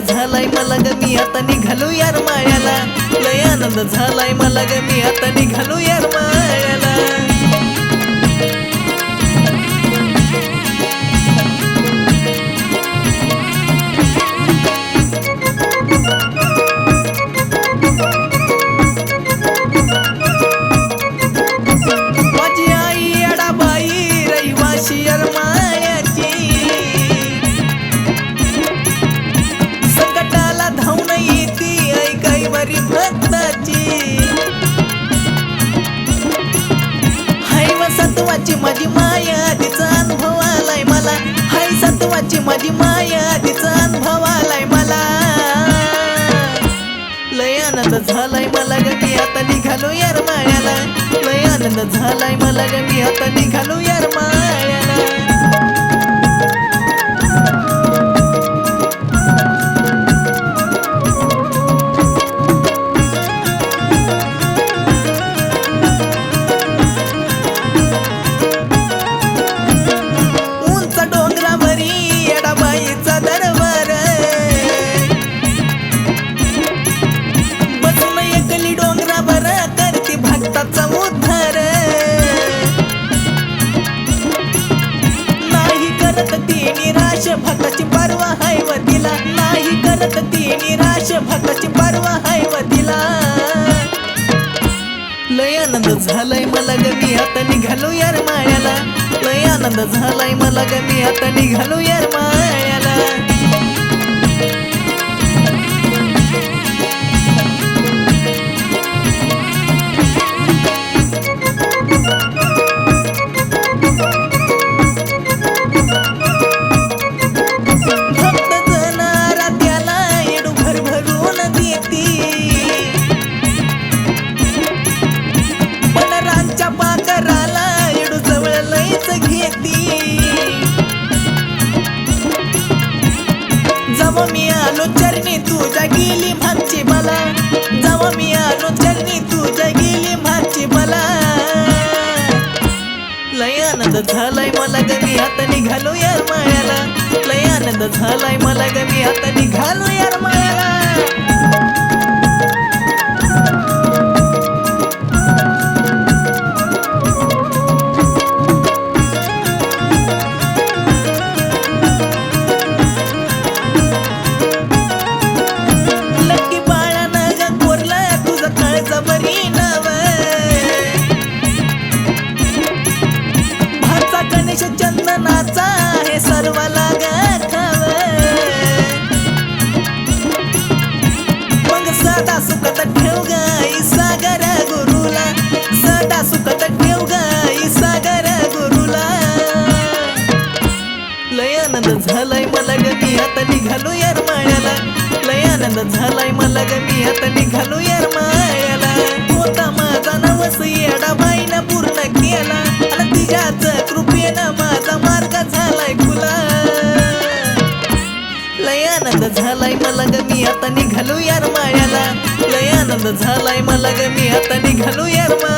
झालाय मला ग मी आता निघालो यार माया. झालाय मला ग मी आता निघालो यार माळ्याला देवाची माझी माया तिचा अनुभव आलाय मला. लय आनंद झालाय मला गती आता निघालो यार मायाला. लय आनंद झालाय मला गती आता निघालो यार करते उद्धार नाही करत ती निराश भक्ताची परवा हाय व तिला नाही करत ती निराश भक्ताची परवा हाय व तिला लय आनंद झालाय मला गमी आता निघालो यार मायाला. लय आनंद झालाय मला गमी आता निघालो यार मायाला. आलो चरणी तुझ्या गेली मला. जव मी आलो चरणी तुझ्या गेली मला. लय आनंद झालाय मला गमी आता निघालो यार मायाला. लय आनंद झालाय मला गमी आता निघालो यार सदा सुखत ठेव गाई सागर गुरुला. सदा सुखत ठेव गाई सागर गुरुला. लय आनंद झालाय मला ग मी आता निघालो यार माळ्याला लय आनंद झालाय मला ग मी आता निघालो यार माळ्याला होता माझा नवस येडा बाईनं पूर्ण केला. आणि तिच्याच कृपेनं झालाय मला ग मी आता निघालो यार मा